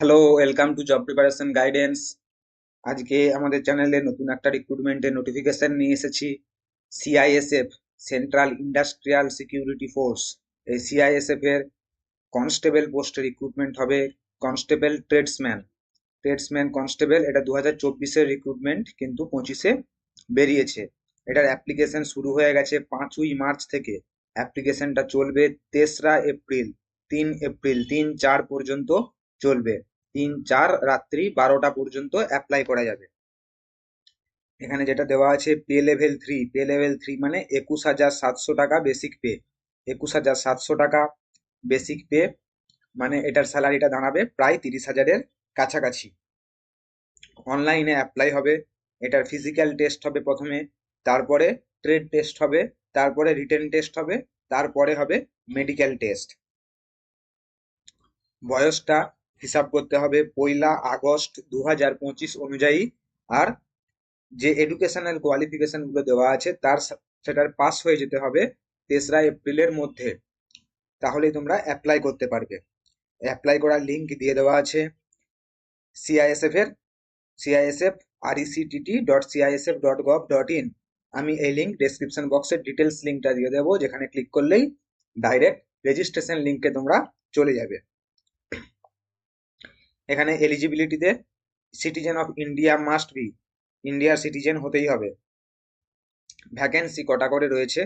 Hello welcome to job preparation guidance আজকে আমাদের চ্যানেলে নতুন একটা রিক্রুটমেন্টের নোটিফিকেশন নিয়ে এসেছি। CISF central industrial security force এই সিআইএসএফ এর কনস্টেবল পোস্টে রিক্রুটমেন্ট হবে। কনস্টেবল ট্রেডসম্যান ট্রেডসম্যান কনস্টেবল এটা দু হাজার চব্বিশের রিক্রুটমেন্ট কিন্তু পঁচিশে বেরিয়েছে। এটার অ্যাপ্লিকেশন শুরু হয়ে গেছে পাঁচই মার্চ থেকে। অ্যাপ্লিকেশনটা চলবে তেসরা এপ্রিল, তিন এপ্রিল, তিন চার পর্যন্ত চলবে। তিন, চার, রাত্রি বারোটা পর্যন্ত অ্যাপ্লাই করা যাবে। এখানে যেটা দেওয়া আছে pay level three pay level three মানে একুশ হাজার সাতশো টাকা বেসিক পে একুশ হাজার সাতশো টাকা বেসিক পে মানে এটার স্যালারিটা দাঁড়াবে প্রায় তিরিশ হাজারের কাছাকাছি। অনলাইনে অ্যাপ্লাই হবে, এটার ফিজিক্যাল টেস্ট হবে প্রথমে, তারপরে ট্রেড টেস্ট হবে, তারপরে রিটেন টেস্ট হবে, তারপরে হবে মেডিকেল টেস্ট বয়সটা হিসাব করতে হবে পয়লা আগস্ট দু হাজার পঁচিশ অনুযায়ী। আর যে এডুকেশনাল কোয়ালিফিকেশনগুলো দেওয়া আছে, তার সেটার পাস হয়ে যেতে হবে তেসরা এপ্রিলের মধ্যে। তাহলেই তোমরা অ্যাপ্লাই করতে পারবে। অ্যাপ্লাই করার লিঙ্ক দিয়ে দেওয়া আছে সিআইএসএফ এর CISF R ECTT dot CISF dot gov dot in আমি এই লিঙ্ক ডেসক্রিপশন বক্সের ডিটেলস লিঙ্কটা দিয়ে দেবো, যেখানে ক্লিক করলেই ডাইরেক্ট রেজিস্ট্রেশন লিঙ্কে তোমরা চলে যাবে। এখানে এলিজিবিলিটিতে citizen of India must be ইন্ডিয়ার সিটিজেন হতেই হবে। ভ্যাকেন্সি কটা করে রয়েছে?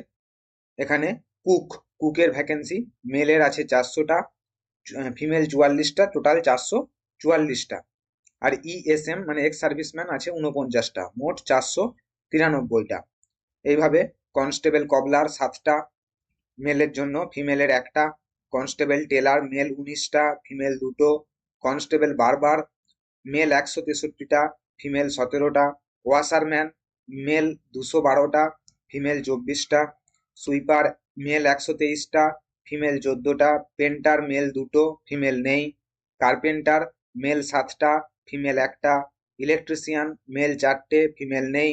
এখানে কুক কুকের ভ্যাকেন্সি মেলের আছে চারশোটা ফিমেল চুয়াল্লিশটা টোটাল চারশো চুয়াল্লিশটা। আর ইএসএম মানে এক্স সার্ভিসম্যান আছে উনপঞ্চাশটা মোট চারশো তিরানব্বইটা। এইভাবে কনস্টেবল কবলার সাতটা মেলের জন্য ফিমেলের একটা কনস্টেবল টেলার মেল উনিশটা ফিমেল দুটো কনস্টেবল বারবার মেল একশো তেষট্টিটা ফিমেল সতেরোটা ওয়াশারম্যান মেল দুশো বারোটা ফিমেল চব্বিশটা সুইপার মেল একশো তেইশটা ফিমেল চোদ্দোটা পেন্টার মেল দুটো ফিমেল নেই কার্পেন্টার মেল সাতটা ফিমেল একটা ইলেকট্রিশিয়ান মেল চারটে ফিমেল নেই,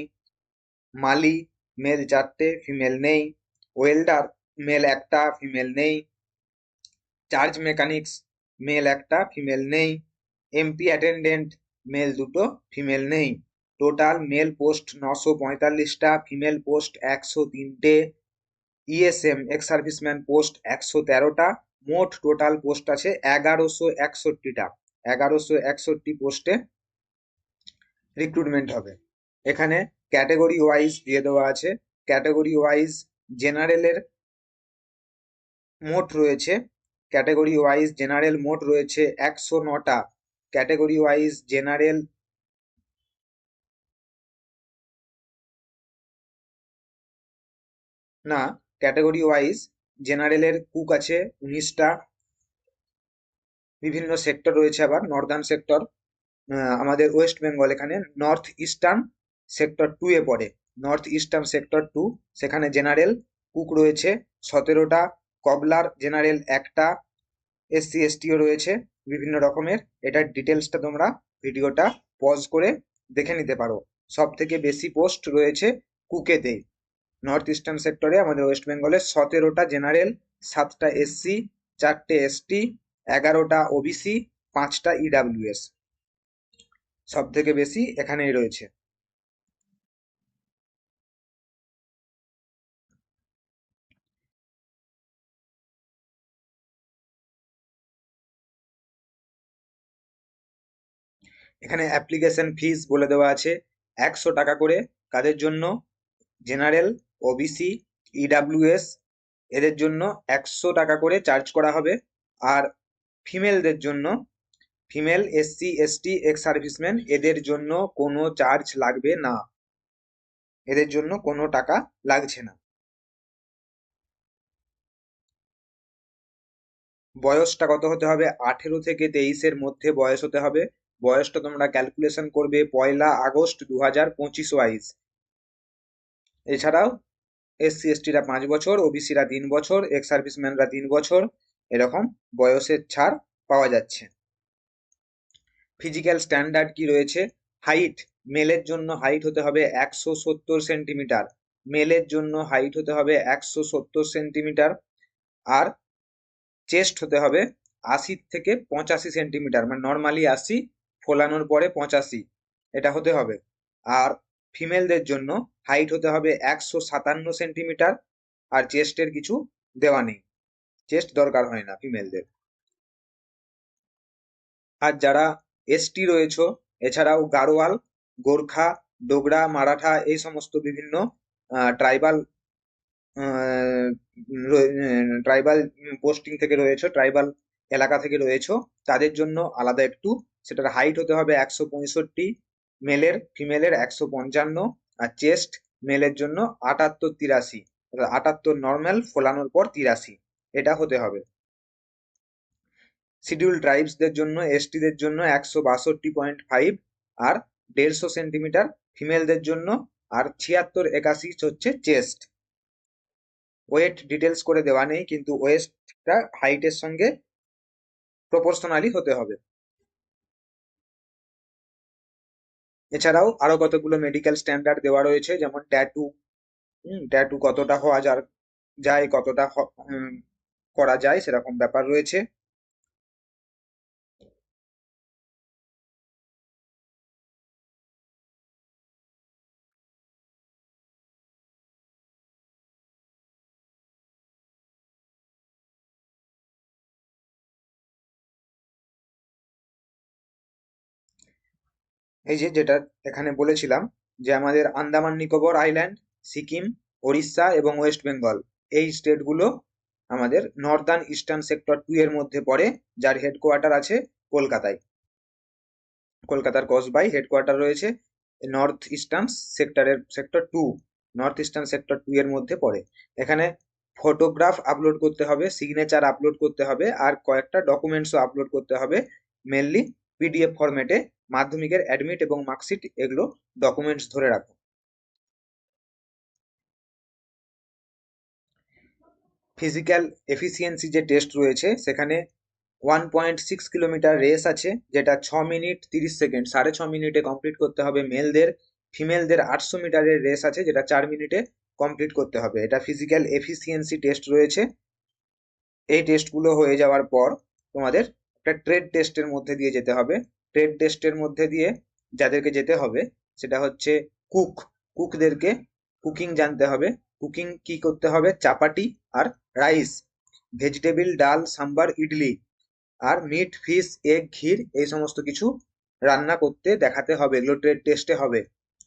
মালি মেল চারটে ফিমেল নেই ওয়েল্ডার মেল একটা ফিমেল নেই চার্জ মেকানিক্স মেল একটা ফিমেল নেই। এমপি অ্যাটেন্ডেন্ট মেল দুটো ফিমেল নেই। টোটাল মেল পোস্ট নশো পঁয়তাল্লিশটা ফিমেল পোস্ট একশো তিনটে। ইএসএম এক্স সার্ভিসম্যান পোস্ট একশো তেরোটা। মোট টোটাল পোস্ট আছে এগারোশো একষট্টিটা। এগারোশো একষট্টি পোস্টে রিক্রুটমেন্ট হবে। এখানে ক্যাটেগরি ওয়াইজ দিয়ে দেওয়া আছে। ক্যাটেগরি ওয়াইজ জেনারেলের মোট রয়েছে ক্যাটেগরি ওয়াইজ জেনারেল মোট রয়েছে একশো নটা। ক্যাটেগরি ওয়াইজ জেনারেল না, ক্যাটাগরি ওয়াইজ জেনারেলের কুক আছে উনিশটা। বিভিন্ন সেক্টর রয়েছে আবার, নর্দার্ন সেক্টর আমাদের ওয়েস্ট বেঙ্গল এখানে, নর্থ ইস্টার্ন সেক্টর টু এ পড়ে। নর্থ ইস্টার্ন সেক্টর টু, সেখানে জেনারেল কুক রয়েছে সতেরোটা। কবলার জেনারেল একটা এসসি, এসটিও রয়েছে বিভিন্ন রকমের। এটার ডিটেলসটা তোমরা ভিডিওটা পজ করে দেখে নিতে পারো। সব থেকে বেশি পোস্ট রয়েছে কুকেতে। নর্থ ইস্টার্ন সেক্টরে আমাদের ওয়েস্ট বেঙ্গলে সতেরোটা জেনারেল, সাতটা এসসি, চারটে এসটি, এগারোটা ওবিসি, পাঁচটা ইডাব্লিউএস সব থেকে বেশি এখানেই রয়েছে। এখানে অ্যাপ্লিকেশন ফিস বলে দেওয়া আছে। একশো টাকা করে কাদের জন্য? জেনারেল ওবিসি ইডাব্লিউএস এদের জন্য একশো টাকা করে চার্জ করা হবে। আর ফিমেলদের জন্য female SC ST ex serviceman এদের জন্য কোনো চার্জ লাগবে না। এদের জন্য কোনো টাকা লাগছে না। বয়সটা কত হতে হবে? আঠেরো থেকে তেইশের মধ্যে বয়স হতে হবে। বয়সটা তোমরা ক্যালকুলেশন করবে পয়লা আগস্ট দু হাজার পঁচিশ ওয়াইজ এছাড়াও এসসি এসটিরা পাঁচ বছর ওবিসিরা তিন বছর এক্স সার্ভিসম্যানরা তিন বছর, এরকম বয়সের ছাড় পাওয়া যাচ্ছে। ফিজিক্যাল স্ট্যান্ডার্ড কি রয়েছে? হাইট মেলের জন্য হাইট হতে হবে একশো সত্তর সেন্টিমিটার মেলের জন্য হাইট হতে হবে একশো সত্তর সেন্টিমিটার আর চেস্ট হতে হবে আশি থেকে পঁচাশি সেন্টিমিটার মানে নর্মালি আশি ফোলানোর পরে পঁচাশি, এটা হতে হবে। আর ফিমেলদের জন্য হাইট হতে হবে একশো সাতান্ন সেন্টিমিটার আর চেস্টের কিছু দেওয়া নেই। চেস্ট দরকার হয় না ফিমেলদের। আর যারা এসটি রয়েছে, এছাড়াও গাড়োয়াল গোর্খা, ডোগরা, মারাঠা এই সমস্ত বিভিন্ন ট্রাইবাল ট্রাইবাল পোস্টিং থেকে রয়েছে, ট্রাইবাল এলাকা থেকে রয়েছে, তাদের জন্য আলাদা একটু সেটার হাইট হতে হবে একশো পঁয়ষট্টি মেলের ফিমেলের একশো পঞ্চান্ন আর চেস্ট মেলের জন্য আটাত্তর তিরাশি। আটাত্তর নর্মাল ফোলানোর পর তিরাশি। এটা হতে হবে। শিডিউল ট্রাইবসদের জন্য এসটিদের জন্য একশো বাষট্টি পয়েন্ট ফাইভ আর দেড়শো সেন্টিমিটার ফিমেলদের জন্য আর ছিয়াত্তর একাশি হচ্ছে চেস্ট ওয়েট ডিটেলস করে দেওয়া নেই, কিন্তু ওয়েস্টটা হাইটের সঙ্গে প্রপোর্শনালি হতে হবে। এছাড়াও আরও কতগুলো মেডিকেল স্ট্যান্ডার্ড দেওয়া রয়েছে, যেমন ট্যাটু ট্যাটু কতটা হওয়া যার, যায়, কতটা করা যায়, সেরকম ব্যাপার রয়েছে। এই যে যেটা এখানে বলেছিলাম যে আমাদের আন্দামান, নিকোবর আইল্যান্ড, সিকিম, ওড়িশা এবং ওয়েস্ট বেঙ্গল, এই স্টেটগুলো আমাদের নর্দার্ন ইস্টার্ন সেক্টর টু এর মধ্যে পড়ে, যার হেডকোয়ার্টার আছে কলকাতায়। কলকাতার কসবাই হেডকোয়ার্টার রয়েছে নর্থ ইস্টার্ন সেক্টরের sector two north eastern sector two এর মধ্যে পড়ে। এখানে ফটোগ্রাফ আপলোড করতে হবে সিগনেচার আপলোড করতে হবে, আর কয়েকটা ডকুমেন্টসও আপলোড করতে হবে মেনলি পিডিএফ ফরম্যাটে মাধ্যমিকের অ্যাডমিট এবং মার্কশিট এগুলো ডকুমেন্টস ধরে রাখো। ফিজিক্যাল এফিসিয়েন্সি যে টেস্ট রয়েছে, সেখানে one point six kilometre race আছে, যেটা ছ মিনিট তিরিশ সেকেন্ড সাড়ে ছ মিনিটে কমপ্লিট করতে হবে। মেলদের ফিমেলদের আটশো মিটারের রেস আছে, যেটা চার মিনিটে কমপ্লিট করতে হবে। এটা ফিজিক্যাল এফিসিয়েন্সি টেস্ট রয়েছে। এই টেস্টগুলো হয়ে যাওয়ার পর তোমাদের একটা ট্রেড টেস্টের মধ্যে দিয়ে যেতে হবে। ট্রেড টেস্টের মধ্যে দিয়ে যাদেরকে যেতে হবে, সেটা হচ্ছে কুক কুকদেরকে কুকিং জানতে হবে। কুকিং কি করতে হবে? চাপাটি আর রাইস ভেজিটেবিল ডাল, সাম্বার, ইডলি আর মিট ফিশ এগ ঘির এই সমস্ত কিছু রান্না করতে দেখাতে হবে, এগুলো ট্রেড টেস্টে হবে।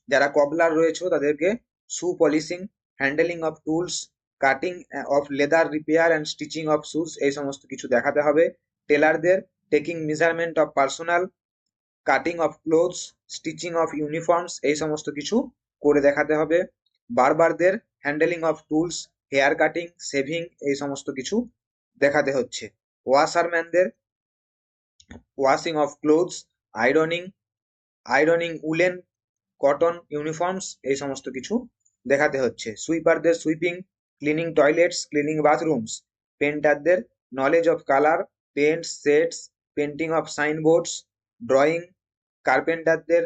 যারা কবলার রয়েছে, তাদেরকে shoe polishing handling of tools cutting of leather repair and stitching of shoes এই সমস্ত কিছু দেখাতে হবে। টেলারদের taking measurement of personal cutting of clothes stitching of uniforms এই সমস্ত কিছু করে দেখাতে হবে। বারবারদের handling of tools hair cutting shaving এই সমস্ত কিছু দেখাতে হচ্ছে। ওয়াশারম্যানদের washing of clothes ironing ironing woollen cotton uniforms এই সমস্ত কিছু দেখাতে হচ্ছে। সুইপারদের sweeping cleaning toilets cleaning bathrooms পেন্টারদের knowledge of colour paints sets painting of signboards drawing কার্পেন্টারদের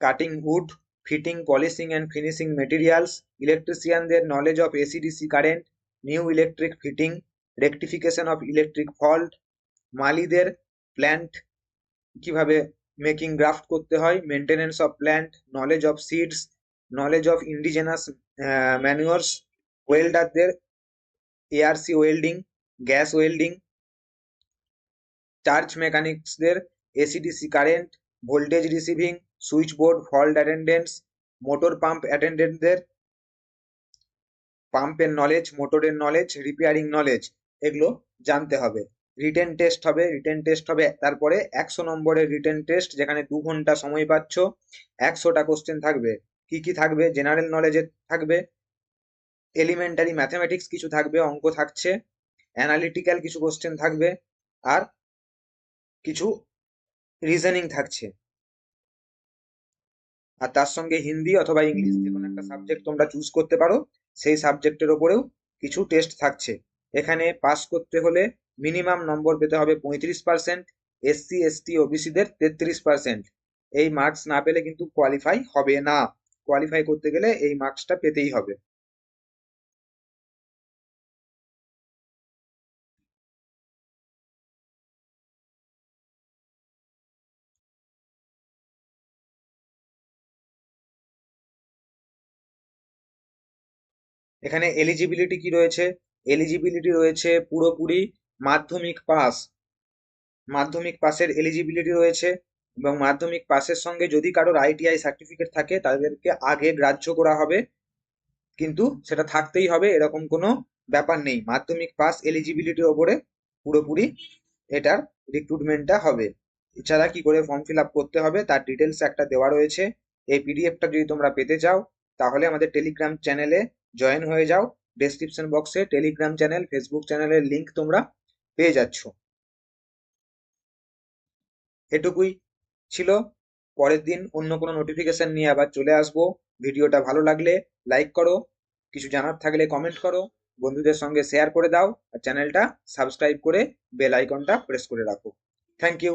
cutting wood fitting polishing and finishing materials ইলেকট্রিশিয়ানদের knowledge of AC DC current new electric fitting rectification of electric fault মালিদের plant কীভাবে making graft করতে হয় maintenance of plant knowledge of seeds knowledge of indigenous manures ওয়েল্ডারদের ARC welding gas welding charge মেকানিক্সদের AC DC current voltage receiving switch board fault attendance motor pump অ্যাটেন্ডেন্টদের পাম্পের knowledge মোটরের knowledge repairing knowledge এগুলো জানতে হবে। Written test হবে written test হবে, তারপরে একশো নম্বরের রিটেন টেস্ট যেখানে দু ঘণ্টা সময় পাচ্ছ, একশোটা কোশ্চেন থাকবে। কি কি থাকবে? জেনারেল নলেজে থাকবে। এলিমেন্টারি ম্যাথামেটিক্স কিছু থাকবে, অঙ্ক থাকছে। অ্যানালিটিক্যাল কিছু কোশ্চেন থাকবে। আর কিছু রিজনিং থাকছে। আর তার সঙ্গে হিন্দি অথবা ইংলিশ যে কোনো একটা সাবজেক্ট তোমরা চুজ করতে পারো, সেই সাবজেক্টের ওপরেও কিছু টেস্ট থাকছে। এখানে পাস করতে হলে মিনিমাম নম্বর পেতে হবে পঁয়ত্রিশ পার্সেন্ট এসসি এসটি ওবিসিদের তেত্রিশ পার্সেন্ট এই মার্কস না পেলে কিন্তু কোয়ালিফাই হবে না। কোয়ালিফাই করতে গেলে এই মার্কসটা পেতেই হবে। এখানে এলিজিবিলিটি কি রয়েছে? এলিজিবিলিটি রয়েছে পুরোপুরি মাধ্যমিক পাস মাধ্যমিক পাসের এলিজিবিলিটি রয়েছে এবং মাধ্যমিক পাসের সঙ্গে যদি কারোর আইটিআই সার্টিফিকেট থাকে, তাদেরকে আগে গ্রাহ্য করা হবে। কিন্তু সেটা থাকতেই হবে, এরকম কোনো ব্যাপার নেই। মাধ্যমিক পাস এলিজিবিলিটির ওপরে পুরোপুরি এটার রিক্রুটমেন্টটা হবে। এছাড়া কি করে ফর্ম ফিল আপ করতে হবে, তার ডিটেলস একটা দেওয়া রয়েছে। এই পিডিএফটা যদি তোমরা পেতে চাও, তাহলে আমাদের টেলিগ্রাম চ্যানেলে জয়েন হয়ে যাও। ডেসক্রিপশন বক্সে টেলিগ্রাম চ্যানেল ফেসবুক চ্যানেলের লিংক তোমরা পেয়ে যাচ্ছ। এটুকুই ছিল। পরের দিন অন্য কোনো নোটিফিকেশন নিয়ে আবার চলে আসব। ভিডিওটা ভালো লাগলে লাইক করো। কিছু জানার থাকলে কমেন্ট করো। বন্ধুদের সঙ্গে শেয়ার করে দাও। আর চ্যানেলটা সাবস্ক্রাইব করে বেল আইকনটা প্রেস করে রাখো। Thank you